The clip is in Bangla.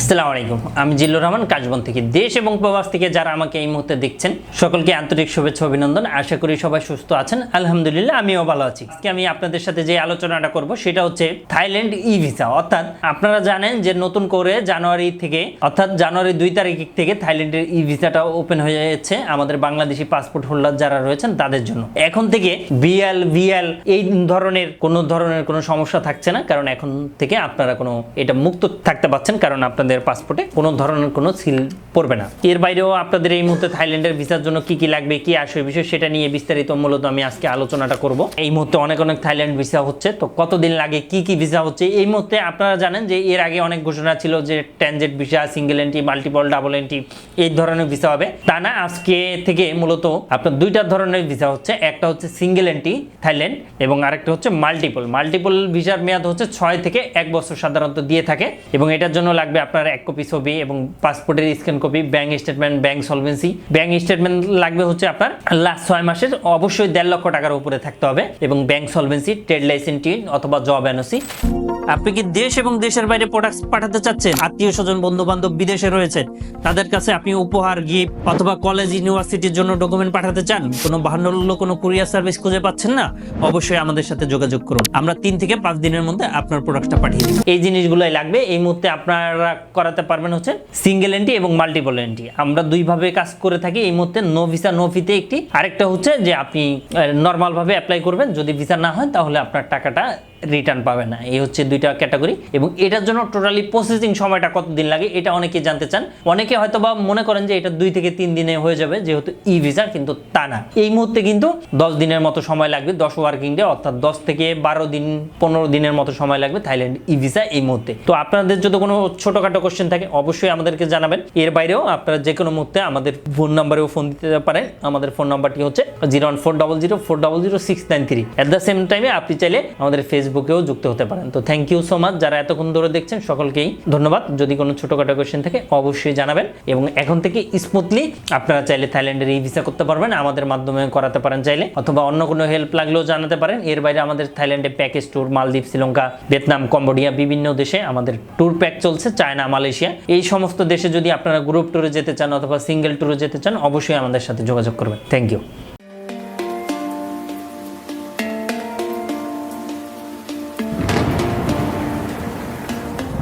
আসসালামু আলাইকুম। আমি জিল্লুর রহমান কাজবন থেকে দেশ এবং প্রবাস থেকে যারা আমাকে এই মুহূর্তে দেখছেন, সকলকে আন্তরিক শুভেচ্ছা, অভিনন্দন। আশা করি সবাই সুস্থ আছেন। আলহামদুলিল্লাহ, আমিও ভালো আছি। আজকে আমি আপনাদের সাথে যে আলোচনাটা করব, সেটা হচ্ছে থাইল্যান্ড ই ভিসা অর্থাৎ আপনারা জানেন যে নতুন করে জানুয়ারি থেকে, অর্থাৎ জানুয়ারি দুই তারিখ থেকে থাইল্যান্ডের ই ভিসাটা ওপেন হয়ে যাচ্ছে আমাদের বাংলাদেশি পাসপোর্ট হোল্ডার যারা রয়েছেন তাদের জন্য। এখন থেকে বিএল ভিএল এই ধরনের কোনো ধরনের কোনো সমস্যা থাকছে না, কারণ এখন থেকে আপনারা কোনো এটা মুক্ত থাকতে পারছেন, কারণ আপনাদের পাসপোর্টে কোনো ধরনের কোনো সিল পড়বে না। এর বাইরেও আপনাদের এই মুহূর্তে থাইল্যান্ডের ভিসার জন্য কি কি লাগবে, কি আসবে বিষয় সেটা নিয়ে বিস্তারিত মূলত আমি আজকে আলোচনাটা করব। এই মুহূর্তে অনেক অনেক থাইল্যান্ড ভিসা হচ্ছে, তো কতদিন লাগে, কি কি ভিসা হচ্ছে? এই মুহূর্তে আপনারা জানেন যে এর আগে অনেক ঘোষণা ছিল যে transit visa single entry multiple double entry এই ধরনের ভিসা হবে। তা না, আজকে থেকে মূলত আপনার দুইটা ধরনের ভিসা হচ্ছে, একটা হচ্ছে সিঙ্গেল এন্ট্রি থাইল্যান্ড এবং আরেকটা হচ্ছে মাল্টিপল মাল্টিপল ভিসার মেয়াদ হচ্ছে ছয় থেকে এক বছর সাধারণত দিয়ে থাকে এবং এটার জন্য লাগবে আপনার এক কপি ছবি এবং পাসপোর্টের scan copy bank statement bank solvency bank statement লাগবে হচ্ছে আপনার লাস্ট ছয় মাসের, অবশ্যই দেড় লক্ষ টাকার উপরে থাকতে হবে এবং ব্যাংক সলভেন্সি ট্রেড লাইসেন্স অথবা জব এনওসি আপনি কি দেশ এবং দেশের বাইরে প্রোডাক্ট পাঠাতে চাচ্ছেন? আত্মীয় স্বজন বন্ধু বান্ধব বিদেশে রয়েছে তাদের কাছে আপনি উপহার গিফট অথবা কলেজ ইউনিভার্সিটির জন্য ডকুমেন্ট পাঠাতে চান? কোনো বাহান্ন কোনো কুরিয়ার সার্ভিস খুঁজে পাচ্ছেন না? অবশ্যই আমাদের সাথে যোগাযোগ করুন। আমরা তিন থেকে পাঁচ দিনের মধ্যে আপনার প্রোডাক্টটা পাঠিয়ে দিই। এই জিনিসগুলোই লাগবে। এই মুহূর্তে আপনারা করাতে পারবেন হচ্ছে সিঙ্গেল এন্ট্রি এবং মাল্টিপল এন্ট্রি আমরা দুইভাবে কাজ করে থাকি, এই মুহূর্তে নো ভিসা নো ফিতে একটি। আরেকটা হচ্ছে যে আপনি নর্মাল ভাবে অ্যাপ্লাই করবেন। যদি ভিসা না হয়, তাহলে আপনার টাকাটা রিটার্ন পাবেন না। এই হচ্ছে দুইটা ক্যাটাগরি এবং এটার জন্য টোটালি প্রসেসিং সময়টা কতদিন লাগে, এটা অনেকে জানতে চান। অনেকে হয়তো বা মনে করেন যে এটা দুই থেকে তিন দিনে হয়ে যাবে, যেহেতু ই ভিসা কিন্তু তা না। এই মুহূর্তে কিন্তু দশ দিনের মতো সময় লাগবে, দশ ওয়ার্কিং ডে অর্থাৎ দশ থেকে বারো দিন, পনেরো দিনের মতো সময় লাগবে থাইল্যান্ড ই ভিসা এই মুহূর্তে। তো আপনাদের যদি কোনো ছোটোখাটো কোশ্চেন থাকে, অবশ্যই আমাদেরকে জানাবেন। এর বাইরেও আপনারা যে কোনো মুহূর্তে আমাদের ফোন নাম্বারেও ফোন দিতে পারেন। আমাদের ফোন নাম্বারটি হচ্ছে zero one four double zero four double zero six nine three at the same টাইমে আপনি চাইলে আমাদের ফেসবুকেও যুক্ত হতে পারেন। তো থ্যাংক ইউ সো মাচ যারা এতক্ষণ ধরে দেখছেন, সকলকেই ধন্যবাদ। যদি কোনো ছোটোখাটো কোয়েশ্চেন থাকে, অবশ্যই জানাবেন। এবং এখন থেকে স্মুথলি আপনারা চাইলে থাইল্যান্ডের এই ভিসা করতে পারবেন। আমাদের মাধ্যমে করাতে পারেন চাইলে। অথবা অন্য কোনো হেল্প লাগলেও জানাতে পারেন। এর বাইরে আমাদের থাইল্যান্ডে প্যাকেজ ট্যুর মালদ্বীপ শ্রীলঙ্কা ভিয়েতনাম কম্বোডিয়া বিভিন্ন দেশে আমাদের ট্যুর প্যাক চলছে। চায়না মালয়েশিয়া, এই সমস্ত দেশে যদি আপনারা গ্রুপ ট্যুরে যেতে চান অথবা সিঙ্গেল ট্যুরে যেতে চান, অবশ্যই আমাদের সাথে যোগাযোগ করবেন। Thank you